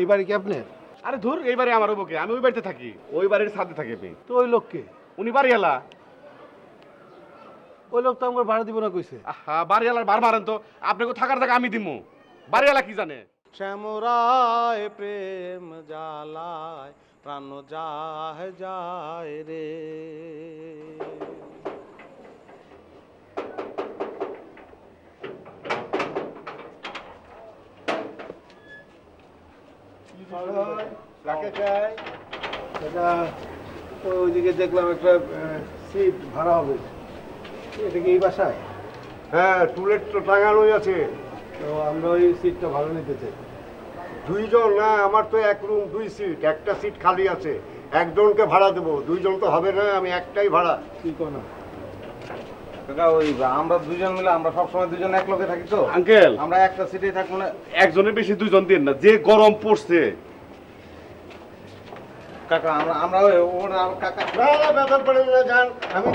এই বাড়ি কি আপনার আরে ধুর এই বাড়ি আমার বুকে আমি ওই বাড়িতে থাকি। ওই বাড়ির ছাদে থাকি আমি তো ওই লোককে উনি বাড়িওয়ালা। ওই লোক তো আমার ভাড়া দিব না কইছে। আহা বাড়িওয়ালার বার মারেন তো। আপনাকে থাকার জায়গা আমি দিমু। বাড়িওয়ালা কি জানে? শ্যামরায় প্রেম জ্বালায় প্রাণ যায় যায় রে। কাকে চাই? এটা তো ওইদিকে দেখলাম একটা সিট ভাড়া হবে। এটা কি এই বাসায়? হ্যাঁ টুলেট তো টাঙানোই আছে। তো আমরা ওই সিটটা ভাড়া নিতে চাই। দুইজন না আমার তো এক রুম দুই সিট একটা সিট খালি আছে। একজনকে ভাড়া দেবো দুইজন তো হবে না আমি একটাই ভাড়া। কি কোনো? কাকা ওই আমরা দুজন মিলে আমরা সবসময় দুজন এক লগে থাকি তো। আঙ্কেল! আমরা একটা সিটে থাকব না। একজনের বেশি দুজন দিন না। যে গরম পড়ছে কাকা আমরা আমরা ওই ওর আর কাকা না না ব্যাপার পড়ে না যান। আমি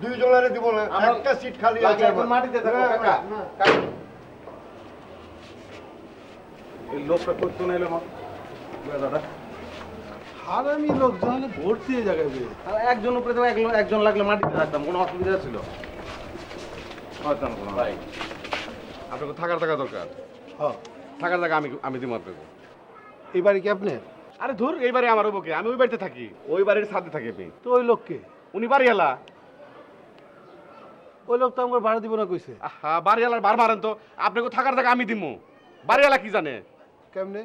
দুইজনের দিব না আমরা- একটা সিট খালি আছে এখন মাটিতে কাকা না। কাকা। এই লোকটা করতো না এলো দাদা। আর আমি লোকজন ভর্তি জায়গায় আর একজন উপরে তো একজন লাগলে মাটিতে রাখতাম কোনো অসুবিধা ছিল? হয়তো না ভাই আপনাকে থাকার জায়গা দরকার। হ্যাঁ। থাকার জায়গা আমি আমি দিব। আপনাকে এই বাড়ি কি আপনার? আরে ধুর এই বাড়ি আমার বুকে আমি ওই বাড়িতে থাকি। ওই বাড়ির ছাদে থাকি আমি তো ওই লোককে? উনি বাড়িওয়ালা। ওই লোক তো আমার ভাড়া দিব না কইছে। আহা বাড়িওয়ালার বার মারেন তো। আপনাকে থাকার জায়গা আমি দিমু। বাড়িওয়ালা কি জানে? কেমনে?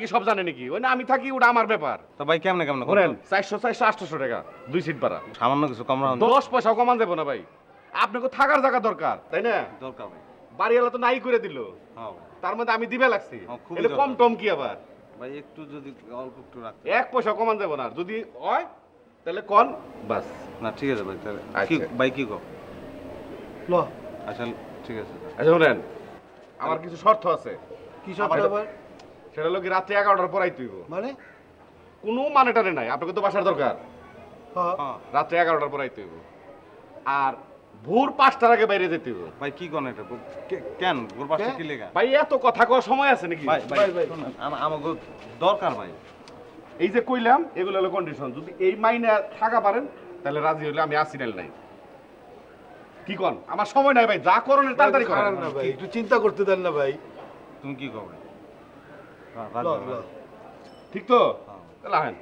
কি সব জানে নাকি? ওই না আমি থাকি ওটা আমার ব্যাপার। তো ভাই কেমনে কেমনে? শোনেন চারশো চারশো আটশো টাকা দুই সিট ভাড়া। সামান্য কিছু কম দশ পয়সাও কমান দেবো না ভাই। আপনাকে থাকার জায়গা দরকার তাই না? দরকার ভাই। বাড়িওয়ালা তো নাই করে দিল। হ্যাঁ। তার মধ্যে আমি দিবে লাগছি। হ্যাঁ, কম টম কি আবার? ভাই একটু যদি অল্প একটু রাখতে এক পয়সা কমান দেবো না যদি হয় তাহলে কন বাস। না ঠিক আছে ভাই তাহলে কি আচ্ছা। ভাই কি কো ল। আচ্ছা ঠিক আছে। আচ্ছা শোনেন আমার কিছু শর্ত আছে। কি আমার- আবার? সেটা লোক রাত্রে এগারোটার পর আইতে হইব। মানে? কোনো মানে টানে নাই আপনাকে তো বাসার দরকার। রাত্রে এগারোটার পর আইতে হইব। আর ভোর পাঁচটার আগে বাইরে যেতে হইব ভাই কি কোন এটা? কেন? ওর পাশে কে? লেখা ভাই এত কথা কওয়ার সময় আছে নাকি? ভাই ভাই আমাকে দরকার ভাই। এই যে কইলাম এগুলো হলো কন্ডিশন যদি এই মাইনে থাকা পারেন তাহলে রাজি হইলে আমি আসি নাই। কি কন? আমার সময় নাই ভাই যা করণের তাড়াতাড়ি করেন। না ভাই একটু চিন্তা করতে দেন না ভাই। তুমি কি ল ঠিক তো? হ্যাঁ। তাহলে আহেন